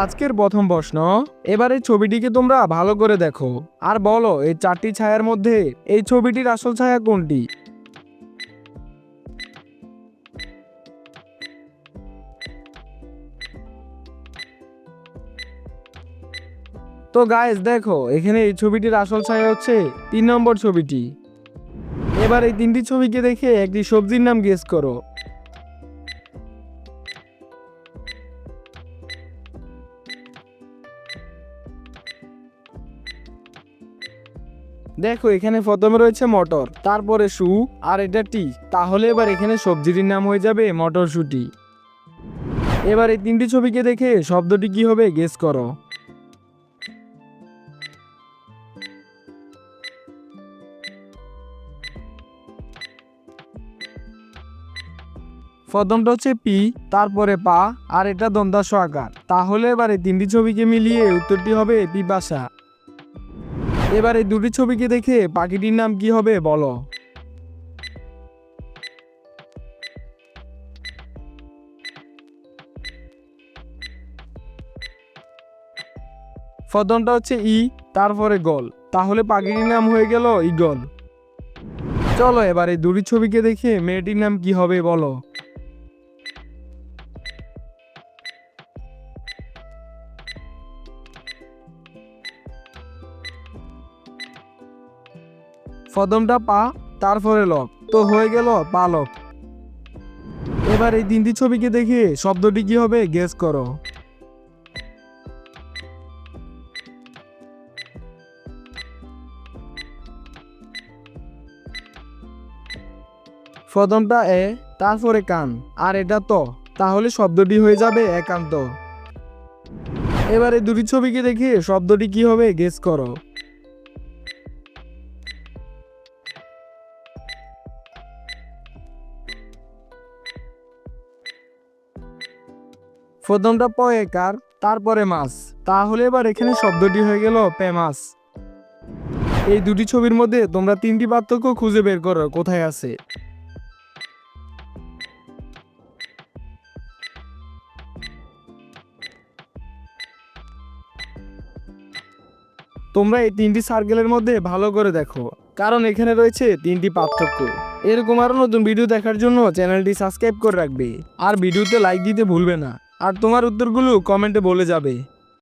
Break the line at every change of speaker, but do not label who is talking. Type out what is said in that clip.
আজকের প্রথম প্রশ্ন, এবার এই ছবিটিকে তোমরা ভালো করে দেখো। আর বলো, এই চারটি ছায়ার মধ্যে এই ছবিটির আসল ছায়া কোনটি? তো গাইস দেখো, এখানে এই ছবিটির আসল ছায়া হচ্ছে তিন নম্বর ছবিটি। এবার এই তিনটি ছবিকে দেখে একটি সবজির নাম গেস করো। দেখো, এখানে প্রথমে রয়েছে মটর, তারপরে সু, আর এটা টি। তাহলে এবার এখানে সবজিটির নাম হয়ে যাবে মটরশুটি। এবার এই তিনটি ছবিকে দেখে শব্দটি কি হবে গেস করো। প্রথমটা হচ্ছে পি, তারপরে পা, আর এটা দ্বন্দ্বাস আকার। তাহলে এবার এই তিনটি ছবিকে মিলিয়ে উত্তরটি হবে পিপাসা। এবার এই দুটি ছবিকে দেখে পাখিটির নাম কি হবে বলো। প্রথমটা হচ্ছে ই, তারপরে গল। তাহলে পাখিটির নাম হয়ে গেল ইগল। চলো এবার এই দুটি ছবিকে দেখে মেয়েটির নাম কি হবে বলো। প্রথমটা পা, তারপরে লক। তো হয়ে গেল পালক এবার এই তিনটি ছবিকে দেখে শব্দটি কি হবে গেস করো। প্রথমটা এ, তারপরে কান। আর এটা তো। তাহলে শব্দটি হয়ে যাবে একান্ত। এবারে দুটি ছবিকে দেখে শব্দটি কি হবে গেস করো। প্রথমটা পয়েকার তারপরে মাছ। তাহলে এবার এখানে শব্দটি হয়ে গেল পেমাস এই দুটি ছবির মধ্যে তোমরা তিনটি পার্থক্য খুঁজে বের করো, কোথায় আছে? তোমরা এই তিনটি সার্কেলের মধ্যে ভালো করে দেখো, কারণ এখানে রয়েছে তিনটি পার্থক্য। এরকম আরও নতুন ভিডিও দেখার জন্য চ্যানেলটি সাবস্ক্রাইব করে রাখবে। আর ভিডিওতে লাইক দিতে ভুলবে না। আর তোমার উত্তরগুলো কমেন্টে বলে যাবে।